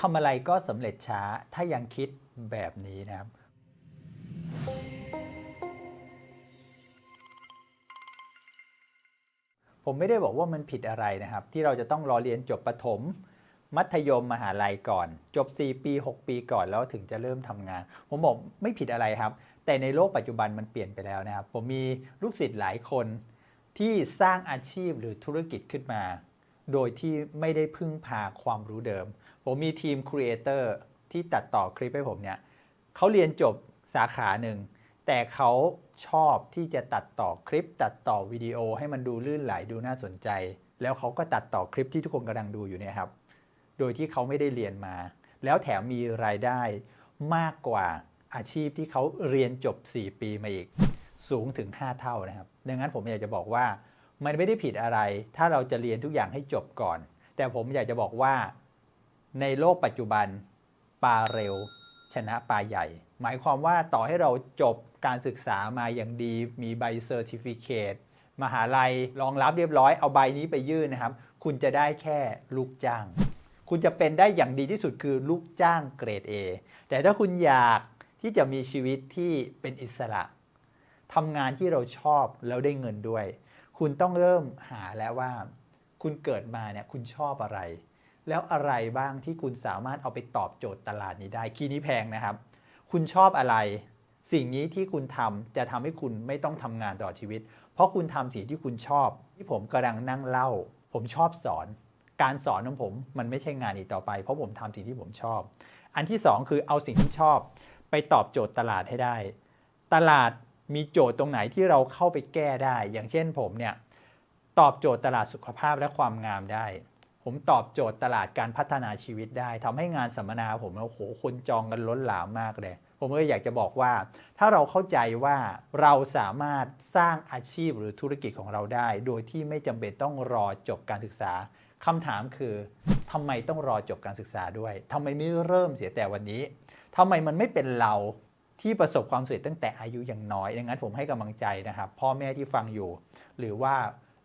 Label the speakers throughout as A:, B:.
A: ทำอะไรก็สำเร็จช้าถ้ายังคิดแบบนี้นะครับ ผมไม่ได้บอกว่ามันผิดอะไรนะครับ ที่เราจะต้องรอเรียนจบประถม มัธยมมหาลัยก่อน จบ 4 ปี 6 ปีก่อนแล้วถึงจะเริ่มทำงาน ผมบอกไม่ผิดอะไรครับ แต่ในโลกปัจจุบันมันเปลี่ยนไปแล้วนะครับ ผมมีลูกศิษย์หลายคนที่สร้างอาชีพหรือธุรกิจขึ้นมา โดยที่ไม่ได้พึ่งพาความรู้เดิม ผมมีทีมครีเอเตอร์ที่ตัดต่อคลิปให้ผมเนี่ยเขาเรียนจบสาขาหนึ่ง แต่เขาชอบที่จะตัดต่อคลิป ตัดต่อวิดีโอให้มันดูลื่นไหลดูน่าสนใจ แล้วเขาก็ตัดต่อคลิปที่ทุกคนกำลังดูอยู่เนี่ยครับ โดยที่เขาไม่ได้เรียนมา แล้วแถมมีรายได้มากกว่าอาชีพที่เขาเรียนจบ 4 ปีมาอีก สูงถึง 5 เท่านะครับ ดังนั้นผมอยากจะบอกว่า มันไม่ได้ผิดอะไร ถ้าเราจะเรียนทุกอย่างให้จบก่อน แต่ผมอยากจะบอกว่า ในโลกปัจจุบันปลาเร็ว ชนะปลาใหญ่ หมายความว่าต่อให้เราจบการศึกษามาอย่างดี มีใบเซอร์ติฟิเคตมหาลัยรองรับเรียบร้อยเอาใบนี้ไปยื่นนะครับ คุณจะได้แค่ลูกจ้าง คุณจะเป็นได้อย่างดีที่สุดคือลูกจ้างเกรด A แต่ถ้าคุณอยากที่จะมีชีวิตที่เป็นอิสระทำงานที่เราชอบแล้วได้เงินด้วย คุณต้องเริ่มหาแล้วว่า คุณเกิดมาเนี่ยคุณชอบอะไร แล้วอะไรบ้างที่คุณสามารถเอาไปตอบโจทย์ตลาดนี้ได้คีย์นี้แพงนะครับ คุณชอบอะไร สิ่งนี้ที่คุณทำจะทำให้คุณไม่ต้องทำงานตลอดชีวิต เพราะคุณทำสิ่งที่คุณชอบ ที่ผมกำลังนั่งเล่า ผมชอบสอน การสอนของผมมันไม่ใช่งานอีกต่อไป เพราะผมทำสิ่งที่ผมชอบ อันที่สองคือเอาสิ่งที่ชอบ ไปตอบโจทย์ตลาดให้ได้ ตลาด มีโจทย์ตรงไหนที่เราเข้าไปแก้ได้ อย่างเช่นผมเนี่ยตอบโจทย์ตลาดสุขภาพและความงามได้ ผมตอบโจทย์ตลาดการพัฒนาชีวิตได้ทำให้งานสัมมนาผมโอ้โหคนจองกันล้นหลามมากเลย ผมก็อยากจะบอกว่า ถ้าเราเข้าใจว่าเราสามารถสร้างอาชีพหรือธุรกิจของเราได้ โดยที่ไม่จำเป็นต้องรอจบการศึกษาคำถามคือทำไมต้องรอจบการศึกษาด้วยทำไมไม่เริ่มเสียแต่วันนี้ทำไมมันไม่เป็นเรา ที่ประสบความสำเร็จตั้งแต่อายุยังน้อยดังนั้นผมให้กำลังใจนะครับ พ่อแม่ที่ฟังอยู่ หรือว่า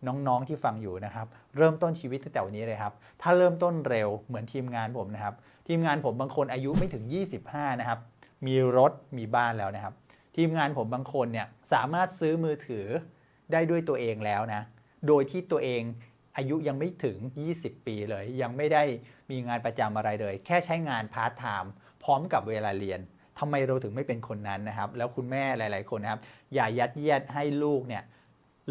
A: น้องๆที่ฟังอยู่นะครับ เริ่มต้นชีวิตตั้งแต่วันนี้เลยครับ ถ้าเริ่มต้นเร็วเหมือนทีมงานผมนะครับ ทีมงานผมบางคนอายุไม่ถึง 25 นะครับ มีรถมีบ้านแล้วนะครับ ทีมงานผมบางคนเนี่ยสามารถซื้อมือถือได้ด้วยตัวเองแล้วนะ โดยที่ตัวเองอายุยังไม่ถึง 20 ปีเลย ยังไม่ได้มีงานประจำอะไรเลย แค่ใช้งานพาร์ทไทม์พร้อมกับเวลาเรียน ทำไมเราถึงไม่เป็นคนนั้นนะครับ แล้วคุณแม่หลาย ๆ คนนะครับ อย่ายัดเยียดให้ลูกเนี่ย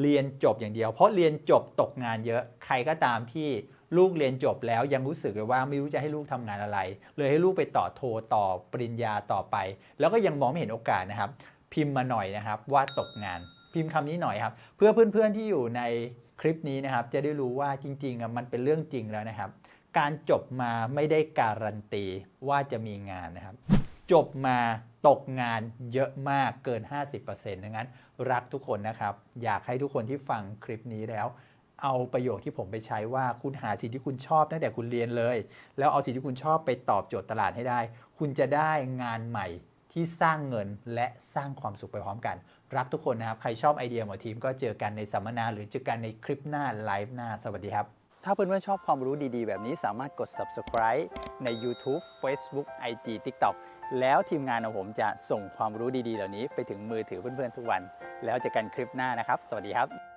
A: เรียนจบอย่างเดียว เพราะเรียนจบตกงานเยอะ ใครก็ตามที่ลูกเรียนจบแล้วยังรู้สึกว่าไม่รู้จะให้ลูกทำงานอะไร เลยให้ลูกไปต่อโทต่อปริญญาต่อไป แล้วก็ยังมองไม่เห็นโอกาสนะครับ พิมพ์มาหน่อยนะครับว่าตกงาน พิมพ์คำนี้หน่อยครับ เพื่อเพื่อนๆที่อยู่ในคลิปนี้นะครับ จะได้รู้ว่าจริงๆมันเป็นเรื่องจริงแล้วนะครับ การจบมาไม่ได้การันตีว่าจะมีงานนะครับ จบมาตกงานเยอะมากเกิน 50%ดังนั้น รักทุกคนนะครับ อยากให้ทุกคนที่ฟังคลิปนี้แล้ว เอาประโยคที่ผมไปใช้ว่าคุณหาสิ่งที่คุณชอบตั้งแต่คุณเรียนเลย แล้วเอาสิ่งที่คุณชอบไปตอบโจทย์ตลาดให้ได้ คุณจะได้งานใหม่ที่สร้างเงินและสร้างความสุขไปพร้อมกัน รักทุกคนนะครับ ใครชอบไอเดียหมอทีมก็เจอกันในสัมมนาหรือเจอกันในคลิปหน้าไลฟ์หน้าสวัสดีครับถ้าเพื่อนๆชอบความรู้ดีๆ แบบนี้สามารถกด subscribe ใน YouTube Facebook IG TikTok แล้วทีมงานของผมจะส่งความรู้ดีๆ เหล่านี้ไปถึงมือถือเพื่อนๆทุกวัน แล้วเจอกันคลิปหน้านะครับ สวัสดีครับ